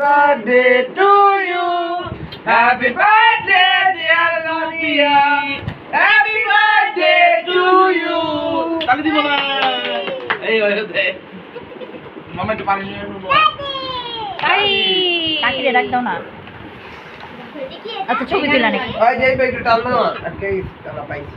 birthday to you. Happy birthday, dear Lamia. Happy birthday to you. তালি দিব না এই হয়েছে মামা একটু পানি নিয়ে। কাকিরে ডাক দাও না আচ্ছা ছবি তুলে নাকি ভাই যাই একটু টাল না আজকে টালা পাইছি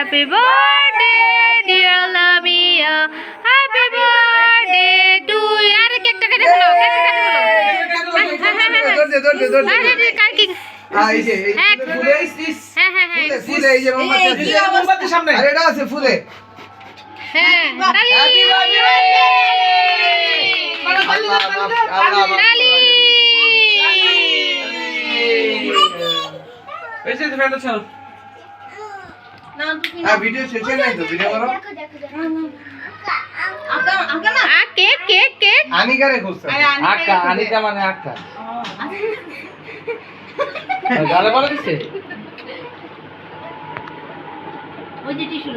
Happy birthday, dear Lamia. Happy birthday to you. আরে কেকটা কেটে ফেলো, কেকটা কেটে ফেলো। হ্যাঁ আরে ভিডিও শেষে নাই তো ভিডিও করো। আ, কেক, কেক, কেক। আনিকারে খুঁজছে। আক্কা আনিকা মানে আক্কা গালে বলে দিচ্ছে ওই যে টিস্যু